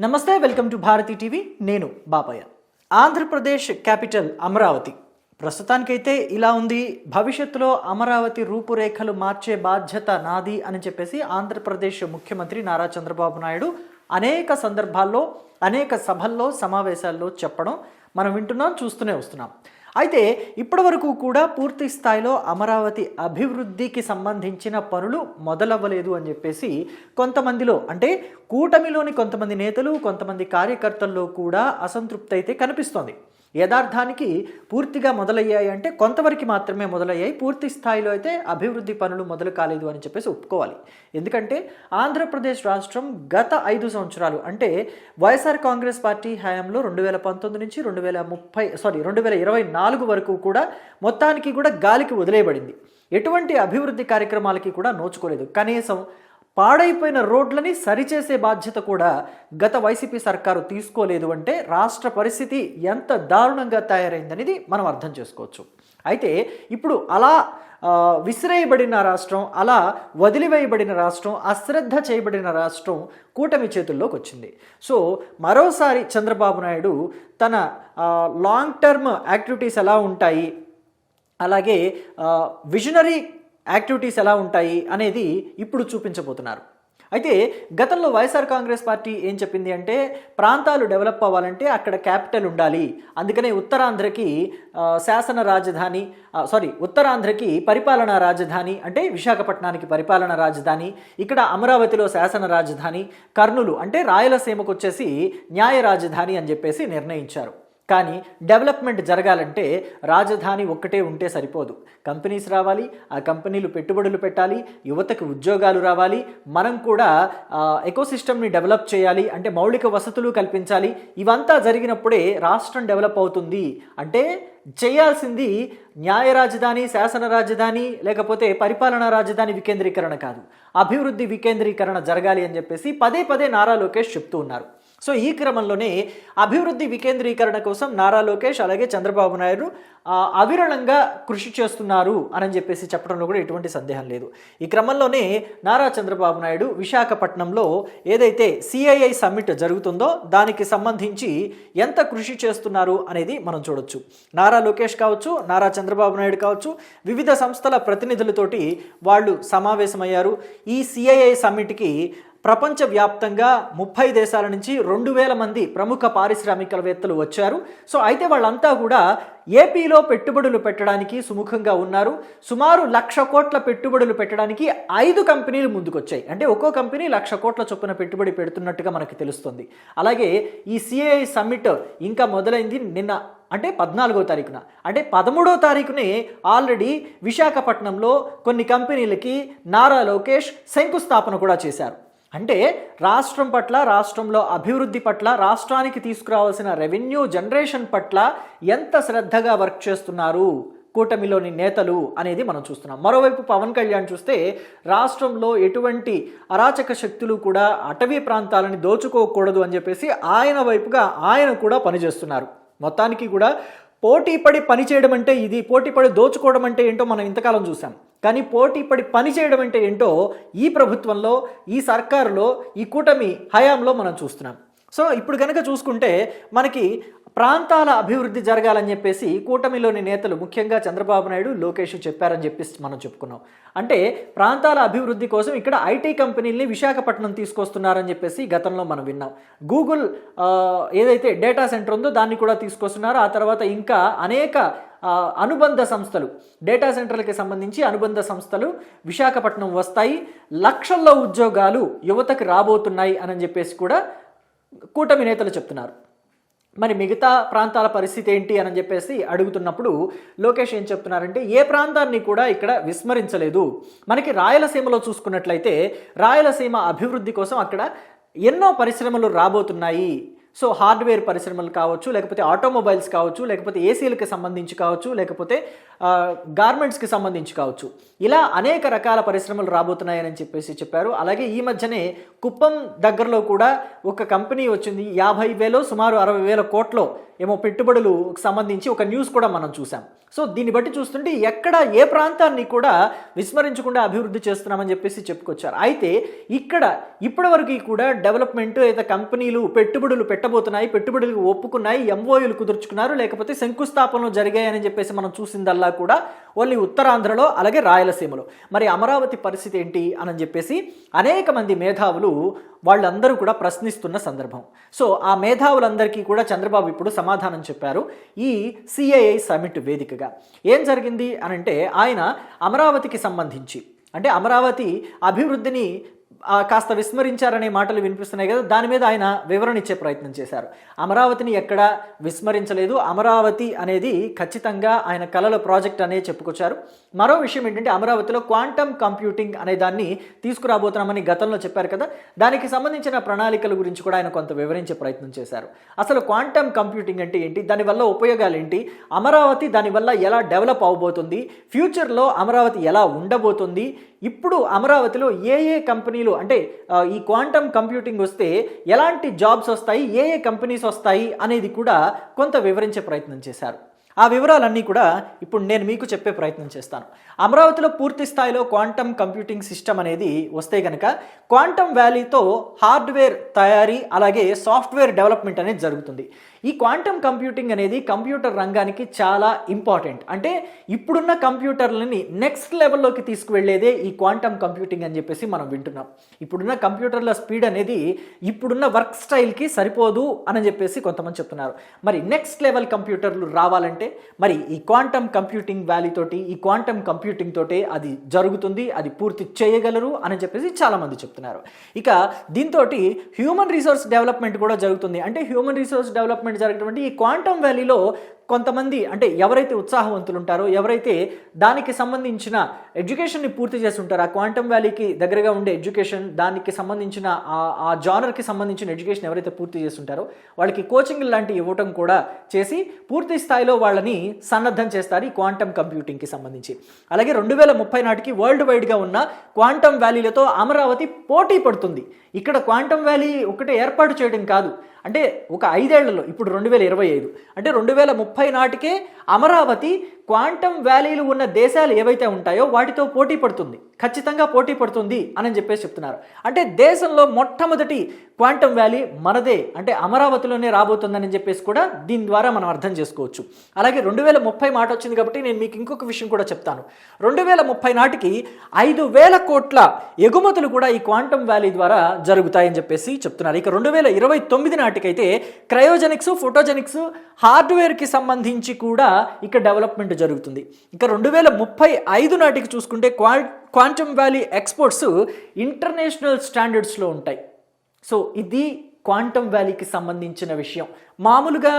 నమస్తే welcome to Bharati TV. నేను Bapayya. Andhra Pradesh capital Amaravati. ప్రస్తుతానికైతే ఇలా ఉంది. భవిష్యత్తులో అమరావతి రూపురేఖలు మార్చే బాధ్యత నాది అని చెప్పేసి ఆంధ్రప్రదేశ్ ముఖ్యమంత్రి నారా చంద్రబాబు నాయుడు అనేక సందర్భాల్లో అనేక సభల్లో సమావేశాల్లో చెప్పడం మనం వింటున్నాం చూస్తూనే వస్తున్నాం. అయితే ఇప్పటివరకు కూడా పూర్తి స్థాయిలో అమరావతి అభివృద్ధికి సంబంధించిన పనులు మొదలవ్వలేదు అని చెప్పేసి కొంతమందిలో అంటే కూటమిలోని కొంతమంది నేతలు కొంతమంది కార్యకర్తల్లో కూడా అసంతృప్తి అయితే కనిపిస్తోంది. యథార్థానికి పూర్తిగా మొదలయ్యాయి అంటే కొంతవరకు మాత్రమే మొదలయ్యాయి. పూర్తి స్థాయిలో అయితే అభివృద్ధి పనులు మొదలు కాలేదు అని చెప్పేసి ఒప్పుకోవాలి. ఎందుకంటే ఆంధ్రప్రదేశ్ రాష్ట్రం గత ఐదు సంవత్సరాలు అంటే వైఎస్ఆర్ కాంగ్రెస్ పార్టీ హయాంలో రెండు వేల పంతొమ్మిది నుంచి రెండు వేల ముప్పై సారీ రెండు వేల ఇరవై నాలుగు వరకు కూడా మొత్తానికి కూడా గాలికి వదిలేయబడింది. ఎటువంటి అభివృద్ధి కార్యక్రమాలకి కూడా నోచుకోలేదు. కనీసం పాడైపోయిన రోడ్లని సరిచేసే బాధ్యత కూడా గత వైసీపీ సర్కారు తీసుకోలేదు అంటే రాష్ట్ర పరిస్థితి ఎంత దారుణంగా తయారైందనేది మనం అర్థం చేసుకోవచ్చు. అయితే ఇప్పుడు అలా విసిరేయబడిన రాష్ట్రం అలా వదిలివేయబడిన రాష్ట్రం అశ్రద్ధ చేయబడిన రాష్ట్రం కూటమి చేతుల్లోకి వచ్చింది. సో మరోసారి చంద్రబాబు నాయుడు తన లాంగ్ టర్మ్ యాక్టివిటీస్ ఎలా ఉంటాయి? అలాగే విజనరీ యాక్టివిటీస్ ఎలా ఉంటాయి అనేది ఇప్పుడు చూపించబోతున్నారు. అయితే గతంలో వైఎస్ఆర్ కాంగ్రెస్ పార్టీ ఏం చెప్పింది అంటే ప్రాంతాలు డెవలప్ అవ్వాలంటే అక్కడ క్యాపిటల్ ఉండాలి. అందుకనే ఉత్తరాంధ్రకి శాసన రాజధాని సారీ ఉత్తరాంధ్రకి పరిపాలనా రాజధాని అంటే విశాఖపట్నానికి పరిపాలనా రాజధాని ఇక్కడ అమరావతిలో శాసన రాజధాని కర్నూలు అంటే రాయలసీమకు వచ్చేసి న్యాయ రాజధాని అని చెప్పేసి నిర్ణయించారు. కానీ డెవలప్మెంట్ జరగాలంటే రాజధాని ఒక్కటే ఉంటే సరిపోదు. కంపెనీస్ రావాలి ఆ కంపెనీలు పెట్టుబడులు పెట్టాలి యువతకు ఉద్యోగాలు రావాలి మనం కూడా ఎకోసిస్టమ్ని డెవలప్ చేయాలి అంటే మౌలిక వసతులు కల్పించాలి. ఇవంతా జరిగినప్పుడే రాష్ట్రం డెవలప్ అవుతుంది. అంటే చేయాల్సింది న్యాయ రాజధాని శాసన రాజధాని లేకపోతే పరిపాలనా రాజధాని వికేంద్రీకరణ కాదు. అభివృద్ధి వికేంద్రీకరణ జరగాలి అని చెప్పేసి పదే పదే నారా లోకేష్ చెప్తూ ఉన్నారు. సో ఈ క్రమంలోనే అభివృద్ధి వికేంద్రీకరణ కోసం నారా లోకేష్ అలాగే చంద్రబాబు నాయుడు అవిరళంగా కృషి చేస్తున్నారు అని చెప్పేసి చెప్పడంలో కూడా ఎటువంటి సందేహం లేదు. ఈ క్రమంలోనే నారా చంద్రబాబు నాయుడు విశాఖపట్నంలో ఏదైతే సిఐఐ సమ్మిట్ జరుగుతుందో దానికి సంబంధించి ఎంత కృషి చేస్తున్నారు అనేది మనం చూడొచ్చు. నారా లోకేష్ కావచ్చు నారా చంద్రబాబు నాయుడు కావచ్చు వివిధ సంస్థల ప్రతినిధులతోటి వాళ్ళు సమావేశమయ్యారు. ఈ సిఐఐ సమ్మిట్కి ప్రపంచవ్యాప్తంగా ముప్పై దేశాల నుంచి రెండు వేల మంది ప్రముఖ పారిశ్రామికవేత్తలు వచ్చారు. సో అయితే వాళ్ళంతా కూడా ఏపీలో పెట్టుబడులు పెట్టడానికి సుముఖంగా ఉన్నారు. సుమారు లక్ష కోట్ల పెట్టుబడులు పెట్టడానికి ఐదు కంపెనీలు ముందుకొచ్చాయి. అంటే ఒక్కో కంపెనీ లక్ష కోట్ల చొప్పున పెట్టుబడి పెడుతున్నట్టుగా మనకు తెలుస్తుంది. అలాగే ఈ సిఐఐ సమ్మిట్ ఇంకా మొదలైంది నిన్న అంటే పద్నాలుగో తారీఖున. అంటే పదమూడో తారీఖునే ఆల్రెడీ విశాఖపట్నంలో కొన్ని కంపెనీలకి నారా లోకేష్ శంకుస్థాపన కూడా చేశారు. అంటే రాష్ట్రం పట్ల రాష్ట్రంలో అభివృద్ధి పట్ల రాష్ట్రానికి తీసుకురావాల్సిన రెవెన్యూ జనరేషన్ పట్ల ఎంత శ్రద్ధగా వర్క్ చేస్తున్నారు కూటమిలోని నేతలు అనేది మనం చూస్తున్నాం. మరోవైపు పవన్ కళ్యాణ్ చూస్తే రాష్ట్రంలో ఎటువంటి అరాచక శక్తులు కూడా అటవీ ప్రాంతాలని దోచుకోకూడదు అని చెప్పేసి ఆయన వైపుగా ఆయన కూడా పనిచేస్తున్నారు. మొత్తానికి కూడా పోటీపడి పని చేయడం అంటే ఇది పోటీపడి దోచుకోవడం అంటే ఏంటో మనం ఇంతకాలం చూసాం కానీ పోటీపడి పని చేయడం అంటే ఏంటో ఈ ప్రభుత్వంలో ఈ సర్కారులో ఈ కూటమి హయాంలో మనం చూస్తున్నాం. సో ఇప్పుడు కనుక చూసుకుంటే మనకి ప్రాంతాల అభివృద్ధి జరగాలని చెప్పేసి కూటమిలోని నేతలు ముఖ్యంగా చంద్రబాబు నాయుడు లోకేష్ చెప్పారని చెప్పేసి మనం చెప్పుకున్నాం. అంటే ప్రాంతాల అభివృద్ధి కోసం ఇక్కడ ఐటీ కంపెనీల్ని విశాఖపట్నం తీసుకొస్తున్నారని చెప్పేసి గతంలో మనం విన్నాం. గూగుల్ ఏదైతే డేటా సెంటర్ ఉందో దాన్ని కూడా తీసుకొస్తున్నారు. ఆ తర్వాత ఇంకా అనేక అనుబంధ సంస్థలు డేటా సెంటర్లకి సంబంధించి అనుబంధ సంస్థలు విశాఖపట్నం వస్తాయి. లక్షల్లో ఉద్యోగాలు యువతకు రాబోతున్నాయి అని చెప్పేసి కూడా కూటమి నేతలు చెప్తున్నారు. మరి మిగతా ప్రాంతాల పరిస్థితి ఏంటి అని చెప్పేసి అడుగుతున్నప్పుడు లోకేష్ ఏం చెప్తున్నారంటే ఏ ప్రాంతాన్ని కూడా ఇక్కడ విస్మరించలేదు. మనకి రాయలసీమలో చూసుకున్నట్లయితే రాయలసీమ అభివృద్ధి కోసం అక్కడ ఎన్నో పరిశ్రమలు రాబోతున్నాయి. సో హార్డ్వేర్ పరిశ్రమలు కావచ్చు లేకపోతే ఆటోమొబైల్స్ కావచ్చు లేకపోతే ఏసీలకు సంబంధించి కావచ్చు లేకపోతే గార్మెంట్స్కి సంబంధించి కావచ్చు. ఇలా అనేక రకాల పరిశ్రమలు రాబోతున్నాయని చెప్పేసి చెప్పారు. అలాగే ఈ మధ్యనే కుప్పం దగ్గరలో కూడా ఒక కంపెనీ వచ్చింది. యాభై వేలు సుమారు అరవై వేల కోట్లో ఏమో పెట్టుబడులు సంబంధించి ఒక న్యూస్ కూడా మనం చూసాం సో దీన్ని బట్టి చూస్తుంటే ఎక్కడ ఏ ప్రాంతాన్ని కూడా విస్మరించకుండా అభివృద్ధి చేస్తున్నామని చెప్పేసి చెప్పుకొచ్చారు. అయితే ఇక్కడ ఇప్పటివరకు కూడా డెవలప్మెంట్ లేదా కంపెనీలు పెట్టుబడులు పెట్టబోతున్నాయి పెట్టుబడులు ఒప్పుకున్నాయి ఎంఓయూలు కుదుర్చుకున్నారు లేకపోతే శంకుస్థాపనలు జరిగాయని చెప్పేసి మనం చూసిందల్లా కూడా ఓన్లీ ఉత్తరాంధ్రలో అలాగే రాయలసీమలో. మరి అమరావతి పరిస్థితి ఏంటి అని చెప్పేసి అనేక మంది మేధావులు వాళ్ళందరూ కూడా ప్రశ్నిస్తున్న సందర్భం. సో ఆ మేధావులందరికీ కూడా చంద్రబాబు ఇప్పుడు సమాధానం చెప్పారు. ఈ సిఐఐ సమిట్ వేదికగా ఏం జరిగింది అనంటే ఆయన అమరావతికి సంబంధించి అంటే అమరావతి అభివృద్ధిని కాస్త విస్మరించారనే మాటలు వినిపిస్తున్నాయి కదా దాని మీద ఆయన వివరణ ఇచ్చే ప్రయత్నం చేశారు. అమరావతిని ఎక్కడా విస్మరించలేదు. అమరావతి అనేది ఖచ్చితంగా ఆయన కళల ప్రాజెక్ట్ అనే చెప్పుకొచ్చారు. మరో విషయం ఏంటంటే అమరావతిలో క్వాంటమ్ కంప్యూటింగ్ అనే దాన్ని తీసుకురాబోతున్నామని గతంలో చెప్పారు కదా దానికి సంబంధించిన ప్రణాళికల గురించి కూడా ఆయన కొంత వివరించే ప్రయత్నం చేశారు. అసలు క్వాంటమ్ కంప్యూటింగ్ అంటే ఏంటి? దానివల్ల ఉపయోగాలు ఏంటి? అమరావతి దానివల్ల ఎలా డెవలప్ అవబోతుంది? ఫ్యూచర్లో అమరావతి ఎలా ఉండబోతుంది? ఇప్పుడు అమరావతిలో ఏ ఏ కంపెనీలు అంటే ఈ క్వాంటమ్ కంప్యూటింగ్ వస్తే ఎలాంటి జాబ్స్ వస్తాయి ఏ ఏ కంపెనీస్ వస్తాయి అనేది కూడా కొంత వివరించే ప్రయత్నం చేశారు. ఆ వివరాలన్నీ కూడా ఇప్పుడు నేను మీకు చెప్పే ప్రయత్నం చేస్తాను. అమరావతిలో పూర్తి స్థాయిలో క్వాంటమ్ కంప్యూటింగ్ సిస్టమ్ అనేది వస్తే కనుక క్వాంటమ్ వ్యాలీతో హార్డ్వేర్ తయారీ అలాగే సాఫ్ట్వేర్ డెవలప్మెంట్ అనేది జరుగుతుంది. ఈ క్వాంటమ్ కంప్యూటింగ్ అనేది కంప్యూటర్ రంగానికి చాలా ఇంపార్టెంట్. అంటే ఇప్పుడున్న కంప్యూటర్లని నెక్స్ట్ లెవెల్లోకి తీసుకువెళ్ళేదే ఈ క్వాంటమ్ కంప్యూటింగ్ అని చెప్పేసి మనం వింటున్నాం. ఇప్పుడున్న కంప్యూటర్ల స్పీడ్ అనేది ఇప్పుడున్న వర్క్ స్టైల్కి సరిపోదు అని చెప్పేసి కొంతమంది చెప్తున్నారు. మరి నెక్స్ట్ లెవెల్ కంప్యూటర్లు రావాలంటే మరి ఈ క్వాంటమ్ కంప్యూటింగ్ వ్యాలీ తోటి ఈ క్వాంటమ్ కంప్యూటింగ్ తోటే అది జరుగుతుంది అది పూర్తి చేయగలరు అని చెప్పేసి చాలామంది చెప్తున్నారు. ఇక దీంతో హ్యూమన్ రిసోర్స్ డెవలప్మెంట్ కూడా జరుగుతుంది. అంటే హ్యూమన్ రిసోర్స్ డెవలప్మెంట్ జరిగినటువంటి ఈ క్వాంటమ్ వ్యాలీలో కొంతమంది అంటే ఎవరైతే ఉత్సాహవంతులు ఉంటారో ఎవరైతే దానికి సంబంధించిన ఎడ్యుకేషన్ని పూర్తి చేసి ఉంటారో ఆ క్వాంటమ్ వ్యాలీకి దగ్గరగా ఉండే ఎడ్యుకేషన్ దానికి సంబంధించిన ఆ- ఆ జానర్కి సంబంధించిన ఎడ్యుకేషన్ ఎవరైతే పూర్తి చేస్తుంటారో వాళ్ళకి కోచింగ్ లాంటివి ఇవ్వటం కూడా చేసి పూర్తి స్థాయిలో వాళ్ళని సన్నద్ధం చేస్తారు ఈ క్వాంటమ్ కంప్యూటింగ్కి సంబంధించి. అలాగే రెండు వేల ముప్పై నాటికి వరల్డ్ వైడ్గా ఉన్న క్వాంటమ్ వ్యాలీలతో అమరావతి పోటీ పడుతుంది. ఇక్కడ క్వాంటమ్ వ్యాలీ ఒకటే ఏర్పాటు చేయడం కాదు అంటే ఒక ఐదేళ్ళలో ఇప్పుడు రెండు వేల ఇరవై ఐదు. అంటే రెండు వేల ముప్పై నాటికే అమరావతి క్వాంటమ్ వ్యాలీలు ఉన్న దేశాలు ఏవైతే ఉంటాయో వాటితో పోటీ పడుతుంది. ఖచ్చితంగా పోటీ పడుతుంది అని చెప్పేసి చెప్తున్నారు. అంటే దేశంలో మొట్టమొదటి క్వాంటమ్ వ్యాలీ మనదే అంటే అమరావతిలోనే రాబోతుందని చెప్పేసి కూడా దీని ద్వారా మనం అర్థం చేసుకోవచ్చు. అలాగే రెండు వేల ముప్పై మాట వచ్చింది కాబట్టి నేను మీకు ఇంకొక విషయం కూడా చెప్తాను. రెండు వేల ముప్పై నాటికి ఐదు వేల కోట్ల ఎగుమతులు కూడా ఈ క్వాంటమ్ వ్యాలీ ద్వారా జరుగుతాయని చెప్పేసి చెప్తున్నారు. ఇక రెండు వేల ఇరవై తొమ్మిది నాటికైతే క్రయోజెనిక్స్ ఫోటోజెనిక్స్ హార్డ్వేర్కి సంబంధించి కూడా ఇక డెవలప్మెంట్ జరుగుతుంది. ఇంకా రెండు వేల ముప్పై ఐదు నాటికి చూసుకుంటే qua quantum valley exports international స్టాండర్డ్స్లో ఉంటాయి. సో ఇది క్వాంటమ్ వ్యాలీకి సంబంధించిన విషయం. మామూలుగా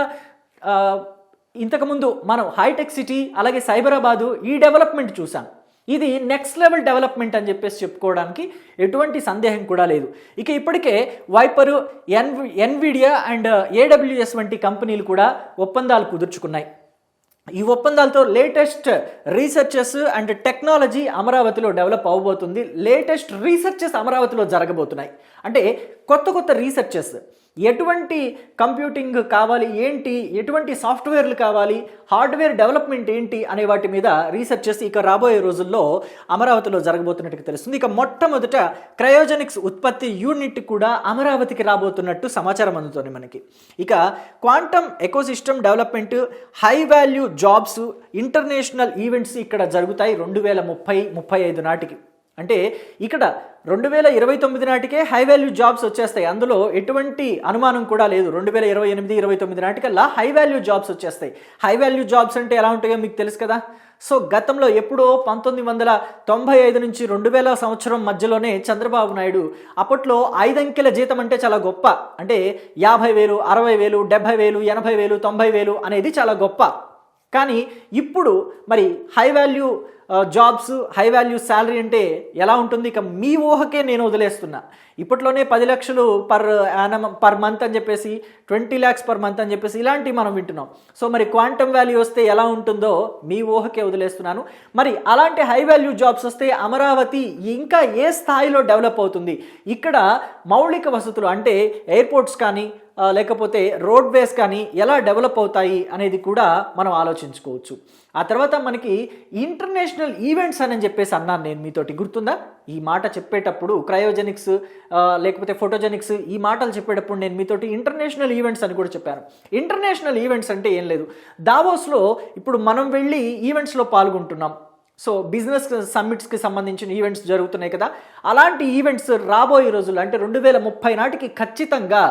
ఇంతకుముందు మనం హైటెక్ సిటీ అలాగే సైబరాబాదు ఈ డెవలప్మెంట్ చూసాం ఇది నెక్స్ట్ లెవెల్ డెవలప్మెంట్ అని చెప్పేసి చెప్పుకోవడానికి ఎటువంటి సందేహం కూడా లేదు. ఇక ఇప్పటికే వైపరు ఎన్ ఎన్విడియా అండ్ ఏడబ్ల్యూఎస్ వంటి కంపెనీలు కూడా ఒప్పందాలు కుదుర్చుకున్నాయి. ఈ ఒప్పందాలతో లేటెస్ట్ రీసెర్చెస్ అండ్ టెక్నాలజీ అమరావతిలో డెవలప్ అవ్వబోతుంది లేటెస్ట్ రీసెర్చెస్ అమరావతిలో జరగబోతున్నాయి. అంటే కొత్త కొత్త రీసెర్చెస్ ఎటువంటి కంప్యూటింగ్ కావాలి ఏంటి ఎటువంటి సాఫ్ట్వేర్లు కావాలి హార్డ్వేర్ డెవలప్మెంట్ ఏంటి అనే వాటి మీద రీసెర్చ్ చేసి ఇక రాబోయే రోజుల్లో అమరావతిలో జరగబోతున్నట్టు తెలుస్తుంది. ఇక మొట్టమొదట క్రయోజెనిక్స్ ఉత్పత్తి యూనిట్ కూడా అమరావతికి రాబోతున్నట్టు సమాచారం అందుతోంది మనకి. ఇక quantum ecosystem development high value jobs international events ఇక్కడ జరుగుతాయి రెండు వేల ముప్పై ముప్పై ఐదు నాటికి. అంటే ఇక్కడ రెండు వేల ఇరవై తొమ్మిది నాటికే హై వాల్యూ జాబ్స్ వచ్చేస్తాయి. అందులో ఎటువంటి అనుమానం కూడా లేదు. రెండు వేల ఇరవై ఎనిమిది ఇరవై తొమ్మిది నాటికల్లా హై వాల్యూ జాబ్స్ వచ్చేస్తాయి. హై వాల్యూ జాబ్స్ అంటే ఎలా ఉంటాయో మీకు తెలుసు కదా? సో గతంలో ఎప్పుడో పంతొమ్మిది వందల తొంభై ఐదు నుంచి రెండు వేల సంవత్సరం మధ్యలోనే చంద్రబాబు నాయుడు అప్పట్లో ఐదంకెల జీతం అంటే చాలా గొప్ప. అంటే యాభై వేలు అరవై వేలు డెబ్బై వేలు ఎనభై వేలు తొంభై వేలు అనేది చాలా గొప్ప. కానీ ఇప్పుడు మరి high value jobs high value salary అంటే ఎలా ఉంటుంది? ఇక మీ ఊహకే నేను వదిలేస్తున్నా. ఇప్పట్లోనే పది లక్షలు పర్ యానం పర్ మంత్ అని చెప్పేసి ట్వంటీ ల్యాక్స్ పర్ మంత్ అని చెప్పేసి ఇలాంటివి మనం వింటున్నాం. సో మరి క్వాంటమ్ వాల్యూ వస్తే ఎలా ఉంటుందో మీ ఊహకే వదిలేస్తున్నాను. మరి అలాంటి హై వాల్యూ జాబ్స్ వస్తే అమరావతి ఇంకా ఏ స్థాయిలో డెవలప్ అవుతుంది? ఇక్కడ మౌలిక వసతులు అంటే ఎయిర్పోర్ట్స్ కానీ లేకపోతే రోడ్వేస్ కానీ ఎలా డెవలప్ అవుతాయి అనేది కూడా మనం ఆలోచించుకోవచ్చు. ఆ తర్వాత మనకి ఇంటర్నేషనల్ ఈవెంట్స్ అని చెప్పేసి అన్నాను నేను మీతోటి. గుర్తుందా? ఈ మాట చెప్పేటప్పుడు క్రయోజెనిక్స్ లేకపోతే ఫోటోజెనిక్స్ ఈ మాటలు చెప్పేటప్పుడు నేను మీతోటి ఇంటర్నేషనల్ ఈవెంట్స్ అని కూడా చెప్పాను. ఇంటర్నేషనల్ ఈవెంట్స్ అంటే ఏం లేదు. దావోస్లో ఇప్పుడు మనం వెళ్ళి ఈవెంట్స్లో పాల్గొంటున్నాం. సో బిజినెస్ సమ్మిట్స్కి సంబంధించిన ఈవెంట్స్ జరుగుతున్నాయి కదా. అలాంటి ఈవెంట్స్ రాబోయే రోజుల్లో అంటే రెండు వేల ముప్పై నాటికి ఖచ్చితంగా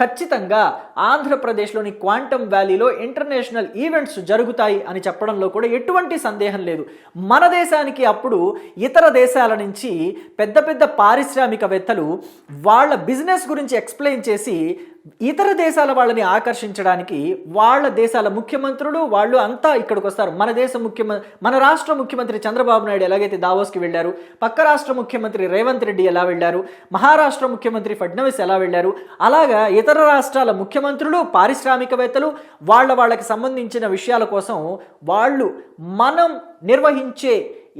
ఖచ్చితంగా ఆంధ్రప్రదేశ్లోని క్వాంటమ్ వ్యాలీలో ఇంటర్నేషనల్ ఈవెంట్స్ జరుగుతాయి అని చెప్పడంలో కూడా ఎటువంటి సందేహం లేదు. మన దేశానికి అప్పుడు ఇతర దేశాల నుంచి పెద్ద పెద్ద పారిశ్రామికవేత్తలు వాళ్ళ బిజినెస్ గురించి ఎక్స్ప్లెయిన్ చేసి ఇతర దేశాల వాళ్ళని ఆకర్షించడానికి వాళ్ళ దేశాల ముఖ్యమంత్రులు వాళ్ళు అంతా ఇక్కడికి వస్తారు. మన దేశ ముఖ్యమంత్రి మన రాష్ట్ర ముఖ్యమంత్రి చంద్రబాబు నాయుడు ఎలాగైతే దావోస్కి వెళ్ళారు పక్క రాష్ట్ర ముఖ్యమంత్రి రేవంత్ రెడ్డి ఎలా వెళ్ళారు మహారాష్ట్ర ముఖ్యమంత్రి ఫడ్నవీస్ ఎలా వెళ్ళారు అలాగా ఇతర రాష్ట్రాల ముఖ్యమంత్రి ముఖ్యమంత్రులు పారిశ్రామికవేత్తలు వాళ్ళ వాళ్ళకి సంబంధించిన విషయాల కోసం వాళ్ళు మనం నిర్వహించే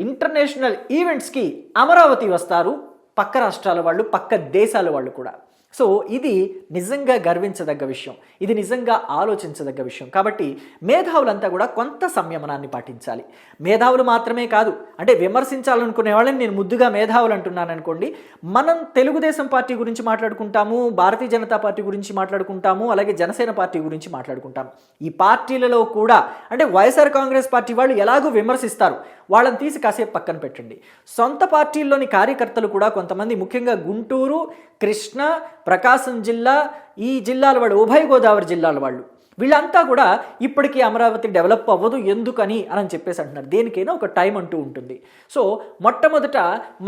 ఇంటర్నేషనల్ ఈవెంట్స్కి అమరావతి వస్తారు. పక్క రాష్ట్రాల వాళ్ళు పక్క దేశాల వాళ్ళు కూడా. సో ఇది నిజంగా గర్వించదగ్గ విషయం. ఇది నిజంగా ఆలోచించదగ్గ విషయం. కాబట్టి మేధావులంతా కూడా కొంత సంయమనాన్ని పాటించాలి. మేధావులు మాత్రమే కాదు అంటే విమర్శించాలనుకునే వాళ్ళని నేను ముద్దుగా మేధావులు అంటున్నాను అనుకోండి మనం తెలుగుదేశం పార్టీ గురించి మాట్లాడుకుంటాము భారతీయ జనతా పార్టీ గురించి మాట్లాడుకుంటాము అలాగే జనసేన పార్టీ గురించి మాట్లాడుకుంటాము. ఈ పార్టీలలో కూడా అంటే వైఎస్ఆర్ కాంగ్రెస్ పార్టీ వాళ్ళు ఎలాగో విమర్శిస్తారు. వాళ్ళని తీసి కాసేపు పక్కన పెట్టండి. సొంత పార్టీల్లోని కార్యకర్తలు కూడా కొంతమంది ముఖ్యంగా గుంటూరు కృష్ణ ప్రకాశం జిల్లా ఈ జిల్లాల వాళ్ళు ఉభయ గోదావరి జిల్లాల వాళ్ళు. వీళ్ళంతా కూడా ఇప్పటికీ అమరావతి డెవలప్ అవ్వదు ఎందుకని అని చెప్పేసి అంటున్నారు. దేనికైనా ఒక టైం అంటూ ఉంటుంది. సో మొట్టమొదట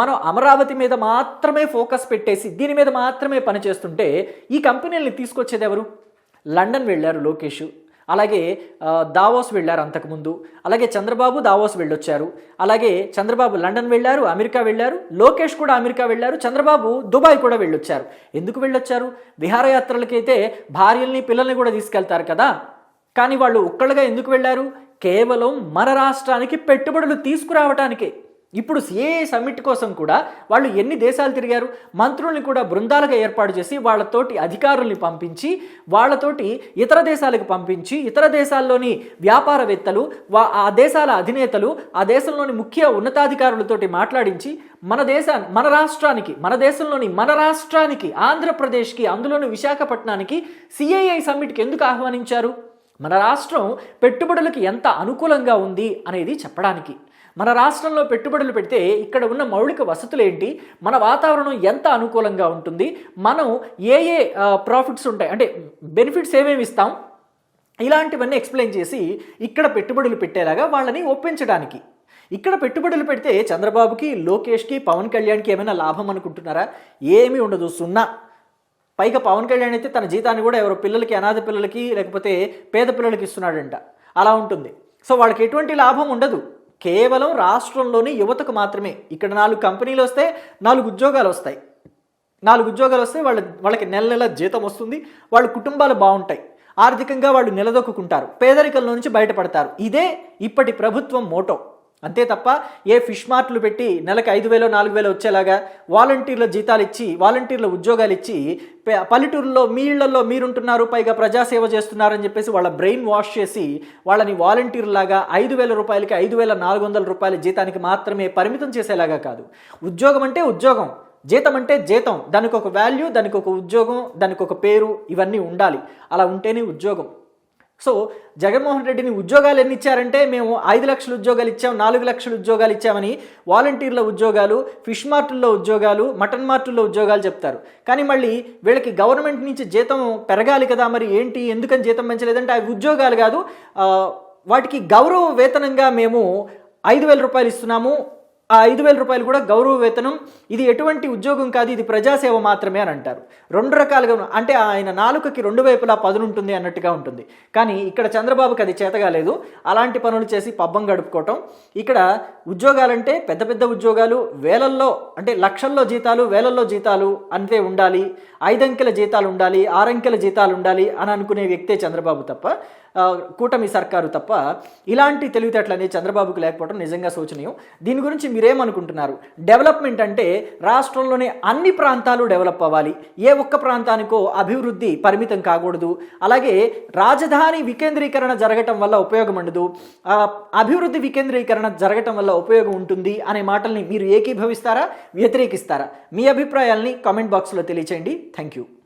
మనం అమరావతి మీద మాత్రమే ఫోకస్ పెట్టేసి దీని మీద మాత్రమే పనిచేస్తుంటే ఈ కంపెనీల్ని తీసుకొచ్చేది ఎవరు? లండన్ వెళ్ళారు లోకేష్. అలాగే దావోస్ వెళ్ళారు అంతకుముందు. అలాగే చంద్రబాబు దావోస్ వెళ్ళొచ్చారు. అలాగే చంద్రబాబు లండన్ వెళ్ళారు అమెరికా వెళ్ళారు లోకేష్ కూడా అమెరికా వెళ్ళారు చంద్రబాబు దుబాయ్ కూడా వెళ్ళొచ్చారు. ఎందుకు వెళ్ళొచ్చారు? విహారయాత్రలకైతే భార్యల్ని పిల్లల్ని కూడా తీసుకెళ్తారు కదా. కానీ వాళ్ళు ఒక్కళ్ళగా ఎందుకు వెళ్ళారు? కేవలం మన రాష్ట్రానికి పెట్టుబడులు తీసుకురావటానికే. ఇప్పుడు సిఏఏ సమ్మిట్ కోసం కూడా వాళ్ళు ఎన్ని దేశాలు తిరిగారు? మంత్రుల్ని కూడా బృందాలుగా ఏర్పాటు చేసి వాళ్ళతోటి అధికారుల్ని పంపించి వాళ్ళతోటి ఇతర దేశాలకు పంపించి ఇతర దేశాల్లోని వ్యాపారవేత్తలు వా ఆ దేశాల అధినేతలు ఆ దేశంలోని ముఖ్య ఉన్నతాధికారులతోటి మాట్లాడించి మన దేశాన్ని మన రాష్ట్రానికి మన దేశంలోని మన రాష్ట్రానికి ఆంధ్రప్రదేశ్కి అందులోని విశాఖపట్నానికి సిఐఐ సమ్మిట్కి ఎందుకు ఆహ్వానించారు? మన రాష్ట్రం పెట్టుబడులకు ఎంత అనుకూలంగా ఉంది అనేది చెప్పడానికి. మన రాష్ట్రంలో పెట్టుబడులు పెడితే ఇక్కడ ఉన్న మౌలిక వసతులు ఏంటి? మన వాతావరణం ఎంత అనుకూలంగా ఉంటుంది? మనం ఏ ఏ ప్రాఫిట్స్ ఉంటాయి? అంటే బెనిఫిట్స్ ఏమేమి ఇస్తాం? ఇలాంటివన్నీ ఎక్స్ప్లెయిన్ చేసి ఇక్కడ పెట్టుబడులు పెట్టేలాగా వాళ్ళని ఒప్పించడానికి. ఇక్కడ పెట్టుబడులు పెడితే చంద్రబాబుకి లోకేష్కి పవన్ కళ్యాణ్కి ఏమైనా లాభం అనుకుంటున్నారా? ఏమీ ఉండదు సున్నా. పైగా పవన్ కళ్యాణ్ అయితే తన జీతాన్ని కూడా ఎవరో పిల్లలకి అనాథ పిల్లలకి లేకపోతే పేద పిల్లలకి ఇస్తున్నాడంట. అలా ఉంటుంది. సో వాళ్ళకి ఎటువంటి లాభం ఉండదు. కేవలం రాష్ట్రంలోని యువతకు మాత్రమే. ఇక్కడ నాలుగు కంపెనీలు వస్తే నాలుగు ఉద్యోగాలు వస్తాయి. నాలుగు ఉద్యోగాలు వస్తే వాళ్ళ వాళ్ళకి నెల నెల జీతం వస్తుంది వాళ్ళ కుటుంబాలు బాగుంటాయి. ఆర్థికంగా వాళ్ళు నిలదొక్కుంటారు పేదరికంలో నుంచి బయటపడతారు. ఇదే ఇప్పటి ప్రభుత్వం మోటో. అంతే తప్ప ఏ ఫిష్ మార్ట్లు పెట్టి నెలకు ఐదు వేలు నాలుగు వేలు వచ్చేలాగా వాలంటీర్ల జీతాలు ఇచ్చి వాలంటీర్ల ఉద్యోగాలు ఇచ్చి పల్లెటూరులో మీ ఇళ్ళలో మీరుంటున్నారు పైగా ప్రజాసేవ చేస్తున్నారని చెప్పేసి వాళ్ళ బ్రెయిన్ వాష్ చేసి వాళ్ళని వాలంటీర్ లాగా ఐదు వేల రూపాయలకి ఐదు వేల నాలుగు వందల రూపాయల జీతానికి మాత్రమే పరిమితం చేసేలాగా కాదు. ఉద్యోగం అంటే ఉద్యోగం జీతం అంటే జీతం. దానికి ఒక వాల్యూ దానికి ఒక ఉద్యోగం దానికి ఒక పేరు ఇవన్నీ ఉండాలి. అలా ఉంటేనే ఉద్యోగం. సో జగన్మోహన్ రెడ్డిని ఉద్యోగాలు ఎన్ని ఇచ్చారంటే మేము ఐదు లక్షల ఉద్యోగాలు ఇచ్చాం నాలుగు లక్షల ఉద్యోగాలు ఇచ్చామని వాలంటీర్ల ఉద్యోగాలు ఫిష్ మార్టుల్లో ఉద్యోగాలు మటన్ మార్టుల్లో ఉద్యోగాలు చెప్తారు. కానీ మళ్ళీ వీళ్ళకి గవర్నమెంట్ నుంచి జీతం పెరగాలి కదా మరి ఏంటి? ఎందుకని జీతం పెంచలేదంటే అవి ఉద్యోగాలు కాదు. వాటికి గౌరవ వేతనంగా మేము ఐదు వేల రూపాయలు ఇస్తున్నాము. ఆ ఐదు వేల రూపాయలు కూడా గౌరవ వేతనం ఇది ఎటువంటి ఉద్యోగం కాదు ఇది ప్రజాసేవ మాత్రమే అని అంటారు. రెండు రకాలుగా అంటే ఆయన నాలుకకి రెండు వైపులా పదునుంటుంది అన్నట్టుగా ఉంటుంది. కానీ ఇక్కడ చంద్రబాబుకి అది చేతగాలేదు అలాంటి పనులు చేసి పబ్బం గడుపుకోవటం. ఇక్కడ ఉద్యోగాలంటే పెద్ద పెద్ద ఉద్యోగాలు వేలల్లో అంటే లక్షల్లో జీతాలు వేలల్లో జీతాలు అంతే ఉండాలి. ఐదంకెల జీతాలు ఉండాలి ఆరంకెల జీతాలు ఉండాలి అని అనుకునే వ్యక్తే చంద్రబాబు తప్ప కూటమి సర్కారు తప్ప ఇలాంటి తెలివితేటలు అనేది చంద్రబాబుకు లేకపోవడం నిజంగా శోచనీయం. దీని గురించి మీరు మీరేమనుకుంటున్నారు? డెవలప్మెంట్ అంటే రాష్ట్రంలోని అన్ని ప్రాంతాలు డెవలప్ అవ్వాలి. ఏ ఒక్క ప్రాంతానికో అభివృద్ధి పరిమితం కాకూడదు. అలాగే రాజధాని వికేంద్రీకరణ జరగటం వల్ల ఉపయోగం ఉండదు. అభివృద్ధి వికేంద్రీకరణ జరగటం వల్ల ఉపయోగం ఉంటుంది అనే మాటల్ని మీరు ఏకీభవిస్తారా? వ్యతిరేకిస్తారా? మీ అభిప్రాయాల్ని కామెంట్ బాక్స్లో తెలియచేయండి. Thank you.